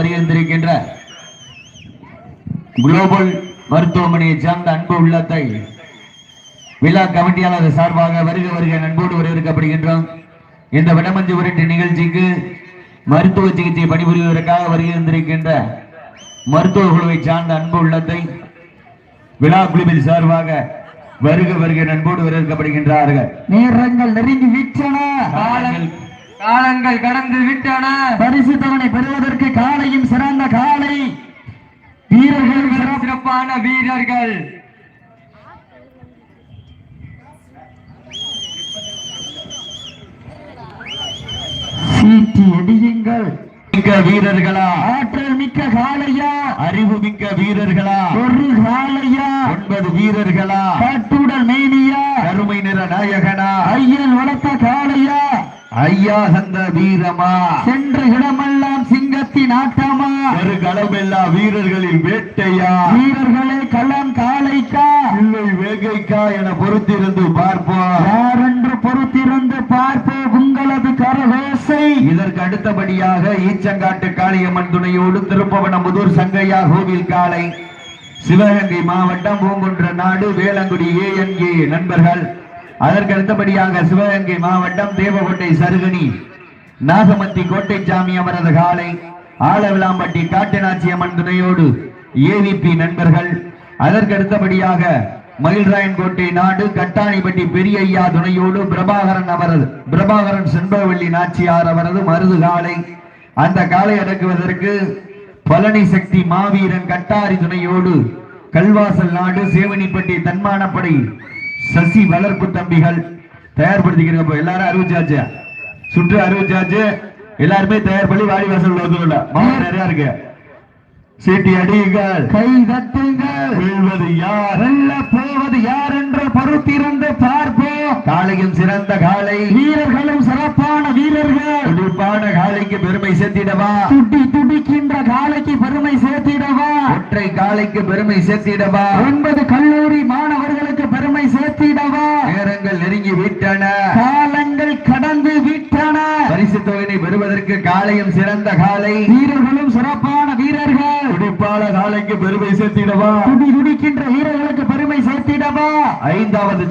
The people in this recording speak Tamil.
வருகின்றிருக்கின்ற குளோபல் மருத்துவமனையை சார்ந்த அன்பு உள்ளத்தை விழா கமிட்டியாளர் சார்பாக வருக வருக அன்போடு வரவேற்கப்படுகின்றோம். இந்த வடமஞ்சு உருட்டு நிகழ்ச்சிக்கு மருத்துவ சிகிச்சை பணிபுரிவதற்காக வருகின்றிருக்கின்ற மருத்துவ குழுவை சார்ந்த அன்பு உள்ளத்தை விழா குழுவின் சார்பாக வருக வருக அன்போடு வரவேற்கப்படுகின்றார்கள். நேரங்கள் நெருங்கி விட்டன காலங்கள் கடந்து விட்டன பரிசு தவணை பெறுவதற்கு வீரர்கள் சீட்டி அடியுங்கள் மிக்க வீரர்களா? ஆற்றல் மிக்க காளையா? அறிவு மிக்க வீரர்களா? ஒரு காளையா? ஒன்பது வீரர்களா? காட்டுடல் மேனியா? கருமை நிற நாயகனா? ஐயன் வளர்த்த காளையா? ஐயா சந்த வீரமா? சென்ற இடமெல்லாம் சிங்கத்தின் ஆட்டமா ஒரு களமெல்லா வீரர்களின் வேட்டையா? வீரர்களே களம் காளைக்கா இல்லை வேகைக்கா என பொறுத்திருந்து பார்ப்போம். யாரென்று பொறுத்திருந்து பார்ப்போம் உங்களது கரவேசை இதற்கு அடுத்தபடியாக ஈச்சங்காட்டு காளியம்மன் துணையோடு திருப்பவனமுதூர் சங்கையா கோவில் காளை. சிவகங்கை மாவட்டம் பூங்குன்ற நாடு வேளங்குடி ஏஎன்ஏ நண்பர்கள். அதற்கு அடுத்தபடியாக சிவகங்கை மாவட்டம் தேவகோட்டை சருகணி நாகமத்தி கோட்டைச்சாமி அவரது காலை ஆலவிளாம்பட்டி காட்டுநாச்சி அம்மன் துணையோடு ஏவிபி நண்பர்கள் அதற்கு அடுத்தபடியாக மயில்ராயன்கோட்டை நாடு கட்டாணிப்பட்டி பெரிய ஐயா துணையோடு பிரபாகரன் அவரது பிரபாகரன் செண்பவள்ளி நாச்சியார் அவரது மருது காலை. அந்த காலை அடக்குவதற்கு பழனி சக்தி மாவீரன் கட்டாரி துணையோடு கல்வாசல் நாடு சேவனிப்பட்டி தன்மானப்படை சசி வளர்ப்பு தம்பிகள் தயார்படுத்திக்கிறீங்க. எல்லாரும் அறிவிச்சாச்சு? சுற்று அறிவிச்சாச்சு? எல்லாருமே தயார் பண்ணி வாடி வாசல் வந்துள்ள நிறைய இருக்கு. சீட்டி அடியுங்கள். கை தட்டுங்கள். வெல்வது யார்? வெல்ல போவது யார் என்று பொறுத்திருந்து பார்ப்போம். காளையும் சிறந்த காளை. வீரர்களும் சிறப்பான வீரர்கள். துடிப்பான காளைக்கு பெருமை சேர்த்திடவா? துடி துடிக்கின்ற காலைக்கு பெருமை சேர்த்திடவா? ஒற்றை காளைக்கு பெருமை சேர்த்திடவா? ஒன்பது கல்லூரி மாணவர்களுக்கு பெருமை சேர்த்திடவா? நேரங்கள் நெருங்கி விட்டன. விட்டன தொகையை பெறுவதற்கு காளையும் சிறந்த காளை வீரர்களும் சிறப்பான வீரர்கள். துடிப்பான காளைக்கு பெருமை சேர்த்திடவா? துடி துடிக்கின்ற வீரர்களுக்கு பெருமை சேர்த்திடவா? ஐந்தாவது